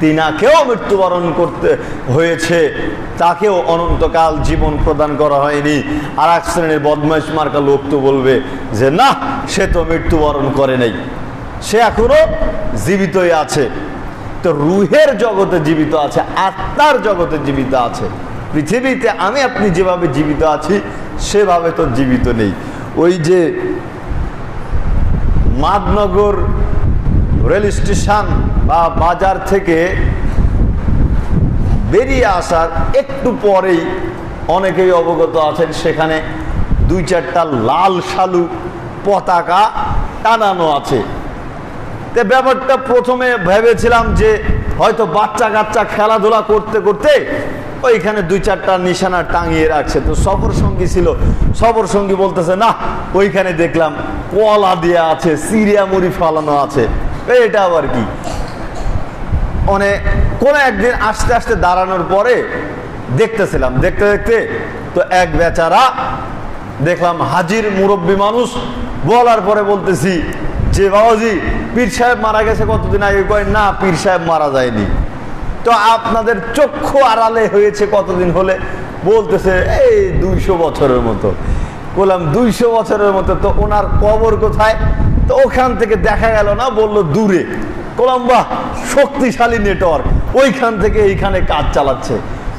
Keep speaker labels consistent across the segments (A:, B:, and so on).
A: তিনাকেও মৃত্যুবরণ করতে হয়েছে। তাকেও অনন্তকাল জীবন প্রদান করা হয়নি। আর এক শ্রেণির বদমাইশ মার্কা লোক তো বলবে যে, না, সে তো মৃত্যুবরণ করে নাই। সে এখনও জীবিতই আছে। তো রুহের জগতে জীবিত আছে, আত্মার জগতে জীবিত আছে। পৃথিবীতে আমি আপনি যেভাবে জীবিত আছি, সেভাবে তো জীবিত নেই। ওই যে মাদনগর রেল স্টেশন বা বাজার থেকে বেরিয়ে আসার একটু পরেই অনেকেই অবগত আছেন, সেখানে দুই চারটা লাল শালু পতাকা টানানো আছে। তো ব্যাপারটা প্রথমে ভেবেছিলাম যে হয়তো বাচ্চা কাচ্চা খেলাধুলা করতে করতে ওইখানে দুই চারটা নিশানা টাঙিয়ে রাখছে। তো সফর সঙ্গী ছিল, সফর সঙ্গী বলতেছে, না, ওইখানে দেখলাম কলা দেওয়া আছে, সিরিয়া মুড়ি ফালানো আছে। এটা আবার কি? মানে কোনো একদিন আস্তে আস্তে দাঁড়ানোর পরে দেখতেছিলাম, দেখতে দেখতে তো এক বেচারা দেখলাম হাজির মুরব্বী মানুষ। বলার পরে বলতেছি, যে বাবাজি, পীর সাহেব মারা গেছে কতদিন আগে? কয়, না, পীর সাহেব মারা যায়নি। তো আপনাদের চক্ষু আড়ালে হয়েছে কতদিন হলে? বলতেছে, এই দুইশো বছরের মতো। বললাম, দুইশো বছরের মতো তো ওনার কবর কোথায়? তো ওখান থেকে দেখা গেল না, বলল, দূরে। বললাম, বাহ, শক্তিশালী নেটওয়ার্ক। ওইখান থেকে এইখানে কাজ চালাচ্ছে।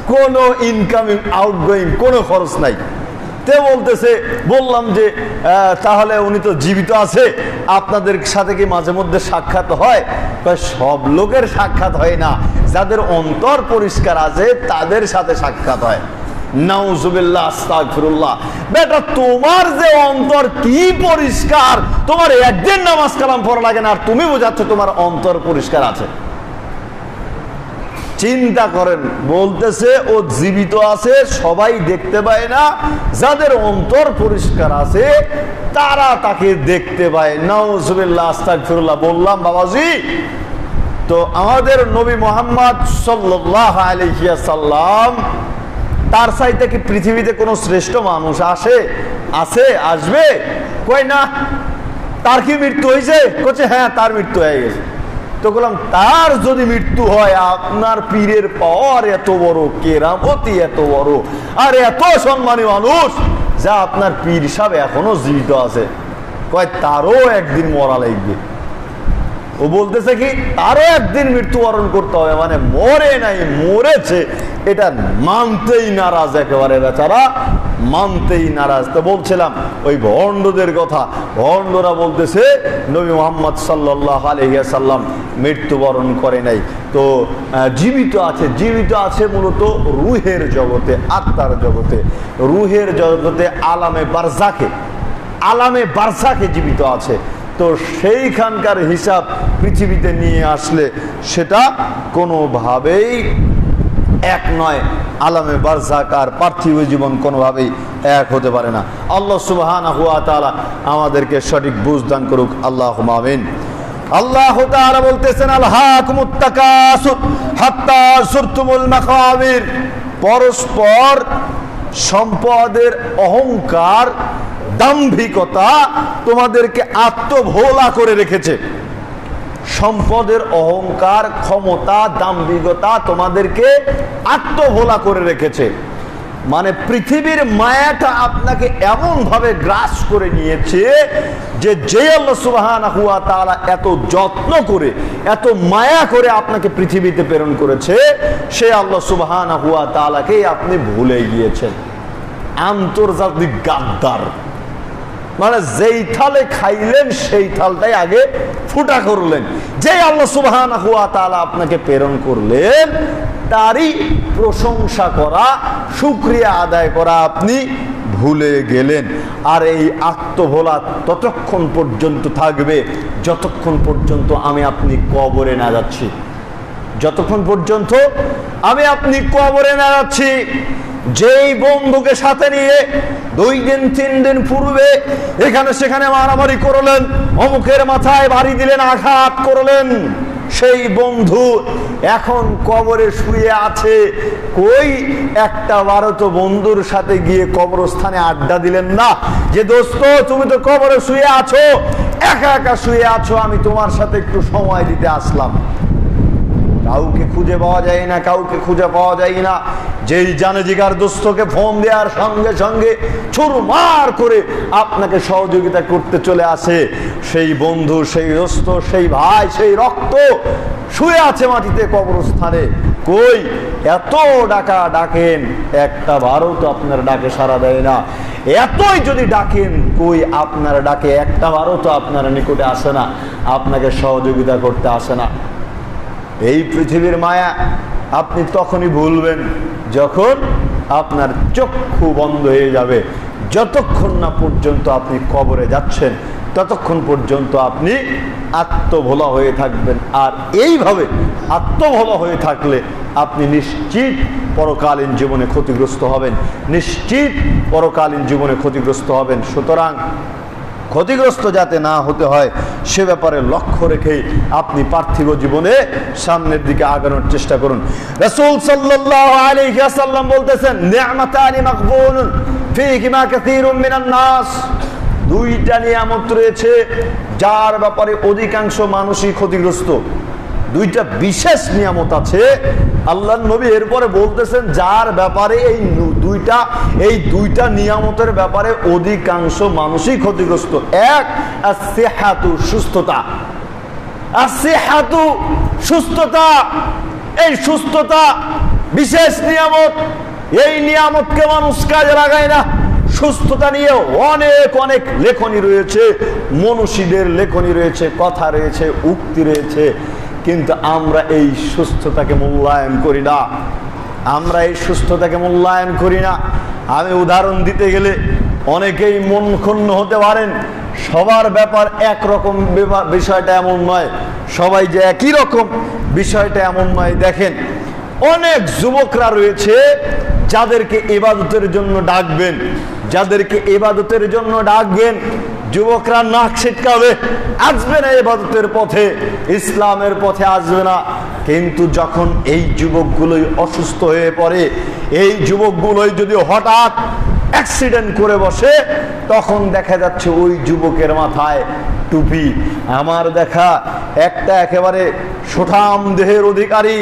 A: কোনো ইনকামিং আউটগোয়িং কোনো খরচ নাই। তে বলতেছে, বললাম যে তাহলে উনি তো জীবিত আছে। আপনাদের সাথে কি মাঝে মধ্যে সাক্ষাৎ হয়? সব লোকের সাক্ষাৎ হয় না। যাদের অন্তর পরিষ্কার আছে, তাদের সাথে সাক্ষাৎ হয়। চিন্তা করেন, বলতেছে, ও জীবিত আছে, সবাই দেখতে পায় না, যাদের অন্তর পরিষ্কার আছে, তারা তাকে দেখতে পায়। নাউজুবিল্লাহ, আস্তাগফিরুল্লাহ, বললাম, বাবাজি, তো আমাদের নবী মোহাম্মদ সাল্লাহ আলহিয়া সাল্লাম তার সাইতে কি পৃথিবীতে কোনো শ্রেষ্ঠ মানুষ আসে, আছে, আসবে? কই না, তার কি মৃত্যু হয়েছে কচ্ছে হ্যাঁ তার মৃত্যু হয়ে গেছে। তো বললাম, তার যদি মৃত্যু হয়, আপনার পীরের পাওয়ার এত বড় কেরামতি, এত বড়, আর এত সম্মানী মানুষ, যা আপনার পীর সাহেব এখনও জীবিত আছে। কয়, তারও একদিন মরা লাগবে। ও বলতেছে কি তারও একদিন মৃত্যুবরণ করতে হবে মানে মরে নাই, মরেছে। এটা মানতেই নারাজ একেবারে বেচারা, মানতেই নারাজ। তো বলছিলাম, ওই ভণ্ডদের কথা, ভণ্ডরা বলতেছে, নবী মোহাম্মদ সাল্লাহ আলহিয়াসাল্লাম মৃত্যুবরণ করে নাই। তো জীবিত আছে জীবিত আছে মূলত রুহের জগতে, আত্মার জগতে। রুহের জগতে আলামে বারজাকে, আলামে বারসাকে জীবিত আছে। তো সেইখানকার হিসাব পৃথিবীতে নিয়ে আসলে সেটা কোনোভাবেই এক নয়। আলামে বারজাক আর পার্থিব জীবন কোনোভাবেই এক হতে পারে না। আল্লাহ সুবহান হুয়া তাআলা আমাদেরকে সঠিক বুঝ দান করুক। আল্লাহ আমিন। আল্লাহ তাআলা বলতেছেন পরস্পর সম্পদের অহংকার দাম্ভিকতা তোমাদেরকে আত্মভোলা করে রেখেছে। সম্পদের অহংকার, ক্ষমতা, দাম্ভিকতা তোমাদেরকে আত্মভোলা করে রেখেছে। মানে পৃথিবীর মায়াটা আপনাকে এমন ভাবে গ্রাস করে নিয়েছে যে যে হুয়া তাআলা এত যত্ন করে, এত মায়া করে আপনাকে পৃথিবীতে প্রেরণ করেছে, সে আল্লাহ সুবাহান হুয়া তাআলাকেই আপনি ভুলে গিয়েছেন। আন্তর্জাতিক গাদ্দার। মানে যেই থালে খাইলেন, সেই থালটাই আগে ফুটা করলেন। যে আল্লাহ সুবহান হুয়া তাআলা আপনাকে প্রেরণ করলেন, তারই প্রশংসা করা, শুক্রিয়া আদায় করা আপনি ভুলে গেলেন। আর এই আত্মভোলা ততক্ষণ পর্যন্ত থাকবে, যতক্ষণ পর্যন্ত আমি আপনি কবরে না যাচ্ছি। যতক্ষণ পর্যন্ত আমি আপনি কবরে না যাচ্ছি যেই বন্ধুকে সাথে নিয়ে দুই দিন, তিন দিন পূর্বে এখানে সেখানে মারামারি করলেন, অমুকের মাথায় বাড়ি দিলেন, আঘাত করলেন, সেই বন্ধু এখন কবরে শুয়ে আছে। কই? একটা বারো তো বন্ধুর সাথে গিয়ে কবরস্থানে আড্ডা দিলেন না। যে দোস্ত, তুমি তো কবরে শুয়ে আছো, একা একা শুয়ে আছো, আমি তোমার সাথে একটু সময় দিতে আসলাম। কাউকে খুঁজে পাওয়া যায় না, কাউকে খুঁজে পাওয়া যায় না। যেই জানে জিগার দোস্তকে ফোন দেওয়ার সঙ্গে সঙ্গে ছুরমার করে আপনাকে সহযোগিতা করতে চলে আসে। সেই বন্ধু, সেই দোস্ত, সেই ভাই, সেই রক্ত শুয়ে আছে মাটিতে কবরস্থানে। কই? এত ডাকা ডাকেন, একটা বারও তো আপনার ডাকে সারা দেয় না। এতই যদি ডাকেন, কই আপনার ডাকে, একটা বারও তো আপনার নিকটে আসে না। আপনাকে সহযোগিতা করতে আসে না। এই পৃথিবীর মায়া আপনি তখনই ভুলবেন যখন আপনার চক্ষু বন্ধ হয়ে যাবে। যতক্ষণ না পর্যন্ত আপনি কবরে যাচ্ছেন, ততক্ষণ পর্যন্ত আপনি আত্মভোলা হয়ে থাকবেন। আর এইভাবে আত্মভোলা হয়ে থাকলে আপনি নিশ্চিত পরকালীন জীবনে ক্ষতিগ্রস্ত হবেন। নিশ্চিত পরকালীন জীবনে ক্ষতিগ্রস্ত হবেন। সুতরাং ক্ষতিগ্রস্ত যাতে না হতে হয়, সে ব্যাপারে লক্ষ্য রেখে আপনি পার্থিব জীবনে সামনের দিকে আগানোর চেষ্টা করুন। রাসূল সাল্লাল্লাহু আলাইহি ওয়াসাল্লাম বলতেছেন দুইটা নিয়ামত রয়েছে, যার ব্যাপারে অধিকাংশ মানুষই ক্ষতিগ্রস্ত। দুইটা বিশেষ নিয়ামত আছে। আল্লাহ নবী এরপরে বলতেছেন, যার ব্যাপারে এই দুইটা এই দুইটা নিয়ামতের ব্যাপারে অধিকাংশ মানুষই ক্ষতিগ্রস্ত। এক হাতু সুস্থতা। হাতু সুস্থতা, এই সুস্থতা বিশেষ নিয়ামত। এই নিয়ামতকে মানুষ কাজে লাগায় না। সুস্থতা নিয়ে অনেক অনেক লেখনী রয়েছে। মনীষীদের লেখনী রয়েছে, কথা রয়েছে, উক্তি রয়েছে। কিন্তু আমরা এই সুস্থতাকে মূল্যায়ন করি না। আমরা এই সুস্থতাকে মূল্যায়ন করি না। আমি উদাহরণ দিতে গেলে অনেকেই মন ক্ষুণ্ণ হতে পারেন। সবার ব্যাপার একরকম বিষয়টা এমন নয়। সবাই যে একই রকম, বিষয়টা এমন নয়। দেখেন, অনেক যুবকরা রয়েছে যাদেরকে এবাদতের জন্য ডাকবেন, যাদেরকে এবাদতের জন্য ডাকবেন, যুবকরা নাক ছিটকাবে, আসবে না এবাদতের পথে, ইসলামের পথে আসবে না। কিন্তু যখন এই যুবকগুলোই অসুস্থ হয়ে পড়ে, এই যুবকগুলোই যদি হঠাৎ অ্যাক্সিডেন্ট করে বসে, তখন দেখা যাচ্ছে ওই যুবকের মাথায় টুপি। আমার দেখা একটা একেবারে সুঠাম দেহের অধিকারী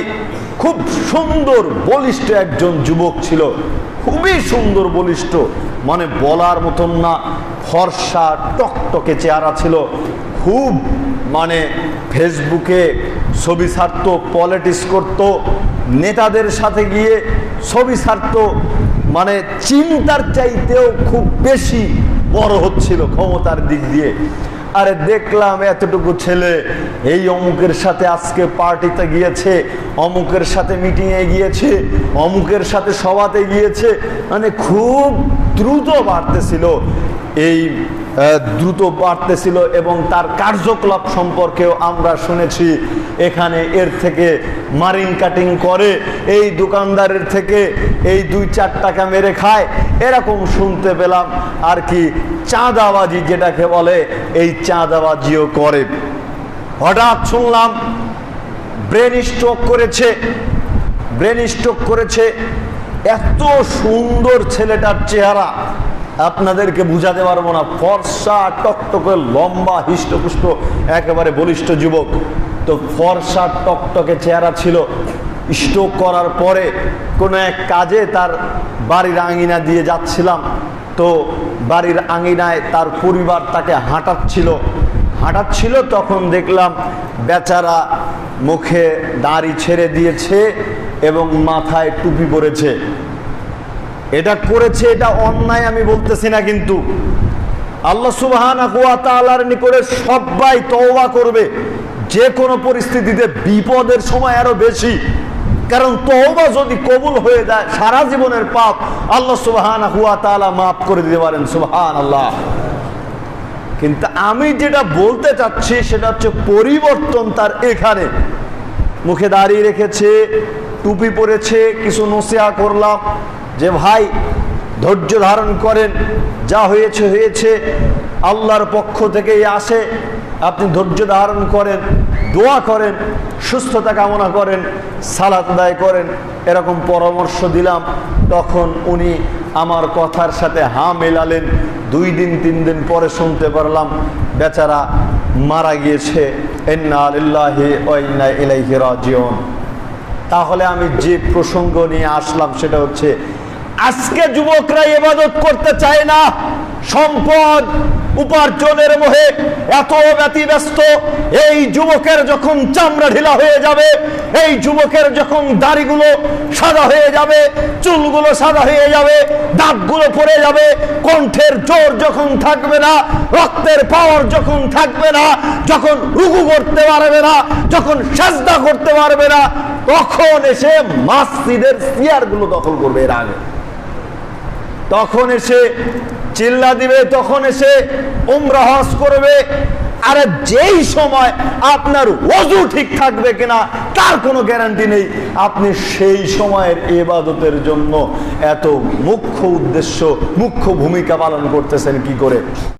A: খুব সুন্দর বলিষ্ঠ একজন যুবক ছিল। খুবই সুন্দর, বলিষ্ঠ। মানে বলার মতন না, ফর্সা, টকটকে চেহারা ছিল। খুব মানে ফেসবুকে ছবি ছাড়ত, পলিটিক্স করত। নেতাদের সাথে গিয়ে ছবি ছাড়ত। মানে চিন্তার চাইতেও খুব বেশি বড় হচ্ছিল ক্ষমতার দিক দিয়ে। আরে দেখলাম এতটুকু ছেলে, এই অমুকের সাথে আজকে পার্টিতে গিয়েছে, অমুকের সাথে মিটিংয়ে গিয়েছে, অমুকের সাথে সভাতে গিয়েছে মানে খুব দ্রুত বাড়তেছিল। এই দ্রুত বাড়তেছিল এবং তার কার্যকলাপ সম্পর্কেও আমরা শুনেছি। এখানে এর থেকে মারিং কাটিং করে, এই দোকানদারের থেকে এই দুই চার টাকা মেরে খায়, এরকম শুনতে পেলাম। আর কি চাঁদাবাজি যেটাকে বলে, এই চাঁদাবাজিও করে। হঠাৎ শুনলাম, ব্রেন স্ট্রোক করেছে, ব্রেন স্ট্রোক করেছে, এত সুন্দর ছেলেটার চেহারা। আপনাদেরকে বুঝাতে পারব না। ফর্সা টকটকে লম্বা হিষ্টপুষ্ট, একেবারে বলিষ্ঠ যুবক। তো ফর্সা টকটকে চেহারা ছিল। স্ট্রোক করার পরে কোনো এক কাজে তার বাড়ির আঙিনা দিয়ে যাচ্ছিলাম। তো বাড়ির আঙিনায় তার পরিবার তাকে হাঁটাচ্ছিল। হাঁটাচ্ছিল তখন দেখলাম বেচারা মুখে দাড়ি ছেড়ে দিয়েছে এবং মাথায় টুপি পরেছে। এটা করেছে, এটা অন্যায় আমি বলতেছি না কিন্তু। আল্লাহ সুবহান নিকটে সবাই তওবা করবে। যে কোনো পরিস্থিতিতে বিপদের সময় আরও বেশি। কারণ তওবা যদি কবুল হয়ে যায়, সারা জীবনের পাপ আল্লাহ সুবহান হুয়া তাআলা মাফ করে দিতে পারেন সুবহান আল্লাহ কিন্তু আমি যেটা বলতে চাচ্ছি, সেটা হচ্ছে পরিবর্তন তার এখানে। মুখে দাঁড়িয়ে রেখেছে, টুপি পরেছে, কিছু নসিহা করলাম। যে ভাই ধৈর্য ধারণ করেন, যা হয়েছে হয়েছে, আল্লাহর পক্ষ থেকেই আসে, আপনি ধৈর্য ধারণ করেন, দোয়া করেন, সুস্থতা কামনা করেন, সালাত দায় করেন, এরকম পরামর্শ দিলাম, তখন উনি আমার কথার সাথে হা মেলালেন, দুই দিন, তিন দিন পরে শুনতে পারলাম, বেচারা মারা গিয়েছে তাহলে আমি যে প্রসঙ্গ নিয়ে আসলাম, সেটা হচ্ছে আজকে যুবকরা ইবাদত করতে চায় না। সম্পদ উপার্জনের মোহে এত ব্যতিব্যস্ত। এই যুবকের যখন চামড়া ঢিলা হয়ে যাবে, এই যুবকের যখন দাড়িগুলো সাদা হয়ে যাবে, চুলগুলো সাদা হয়ে যাবে দাঁতগুলো পড়ে যাবে, কণ্ঠের জোর যখন থাকবে না, রক্তের পাওয়ার যখন থাকবে না, যখন রুকু করতে পারবে না, যখন সাজদা করতে পারবে না, তখন এসে মাসজিদের চেয়ারগুলো দখল করবে এর আগে। তখন এসে চিল্লা দিবে, তখন এসে উমরা করবে। আর যেই সময় আপনার ওজু ঠিক থাকবে কিনা, তার কোনো গ্যারান্টি নেই। আপনি সেই সময়ের এবাদতের জন্য এত মুখ্য উদ্দেশ্য, মুখ্য ভূমিকা পালন করতেছেন কি করে?